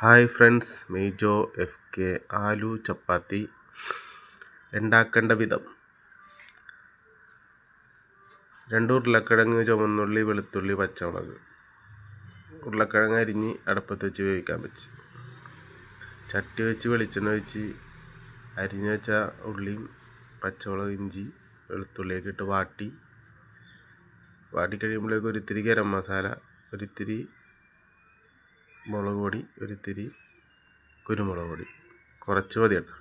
Hi friends Mejo F K aloo chapati ഉണ്ടാക്കേണ്ട വിധം. രണ്ട് ഉരുളക്കിഴങ്ങ് ചുമന്നുള്ളി വെളുത്തുള്ളി പച്ചമുളക്. ഉരുളക്കിഴങ്ങ് അരിഞ്ഞ് അടുപ്പത്ത് വെച്ച് വേവിക്കാൻ വെച്ച്. ചട്ടി വെച്ച് വെളിച്ചെണ്ണ വെച്ച് അരിഞ്ഞ് വെച്ച ഉള്ളിയും പച്ചമുളക് ഇഞ്ചി വെളുത്തുള്ളിയൊക്കെ ഇട്ട് വാട്ടി. വാട്ടി കഴിയുമ്പോഴേക്കും ഒരിത്തിരി ഗരം മസാല ഒരിത്തിരി മുളക് പൊടി ഒരിത്തിരി കുരുമുളക് പൊടി. കുറച്ച് മതി കേട്ടോ.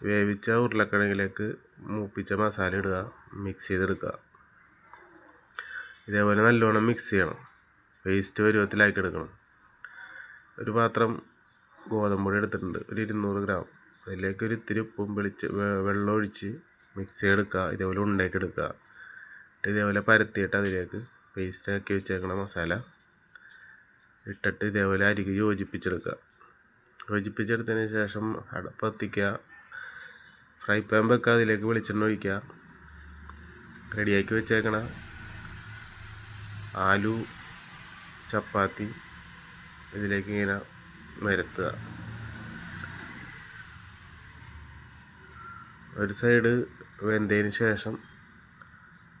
വേവിച്ച ഉരുളക്കിഴങ്ങിലേക്ക് മൂപ്പിച്ച മസാല ഇടുക മിക്സ് ചെയ്തെടുക്കുക. ഇതേപോലെ നല്ലോണം മിക്സ് ചെയ്യണം. പേസ്റ്റ് പരുവത്തിലാക്കി എടുക്കണം. ഒരു പാത്രം ഗോതമ്പ് പൊടി എടുത്തിട്ടുണ്ട്. ഒരു ഇരുന്നൂറ് ഗ്രാം അതിലേക്ക് ഒരു ഇത്തിരി ഉപ്പും വെളിച്ച് വെള്ളം ഒഴിച്ച് മിക്സ് ചെയ്തെടുക്കുക. ഇതേപോലെ ഉണ്ടാക്കി എടുക്കുക എന്നിട്ട് ഇതേപോലെ പരത്തിയിട്ട് അതിലേക്ക് പേസ്റ്റ് ആക്കി വെച്ചേക്കണ മസാല ഇട്ടിട്ട് ഇതേപോലെ അരികെ യോജിപ്പിച്ചെടുക്കുക. യോജിപ്പിച്ചെടുത്തതിന് ശേഷം അടപ്പ് കത്തിക്കുക ഫ്രൈ പാൻ വെക്കുക. അതിലേക്ക് വെളിച്ചെണ്ണ ഒഴിക്കുക. റെഡിയാക്കി വെച്ചേക്കണ. ആലു ചപ്പാത്തി ഇതിലേക്ക് ഇങ്ങനെ നിരത്തുക. ഒരു സൈഡ് വെന്തതിന് ശേഷം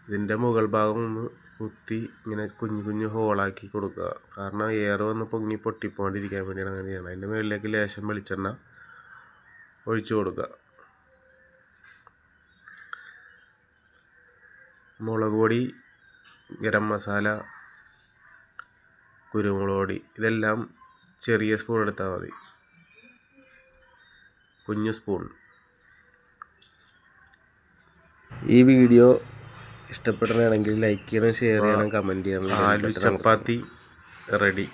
ഇതിന്റെ മുകൾ ഭാഗം ഒന്ന് കുത്തി ഇങ്ങനെ കുഞ്ഞു കുഞ്ഞു ഹോളാക്കി കൊടുക്കുക. കാരണം എയർ വന്ന് പൊങ്ങി പൊട്ടിപ്പോണ്ടിരിക്കാൻ വേണ്ടിയാണ് അങ്ങനെ ചെയ്യണം അതിന്റെ മുകളിലേക്ക് ലേശം വെളിച്ചെണ്ണ ഒഴിച്ചു കൊടുക്കുക. മുളക് പൊടി ഗരം മസാല കുരുമുളക് പൊടി ഇതെല്ലാം ചെറിയ സ്പൂൺ എടുത്താൽ മതി. കുഞ്ഞു സ്പൂൺ ഈ വീഡിയോ ഇഷ്ടപ്പെടുകയാണെങ്കിൽ ലൈക്ക് ചെയ്യണം ഷെയർ ചെയ്യണം കമന്റ് ചെയ്യണം. ആലു ചപ്പാത്തി റെഡി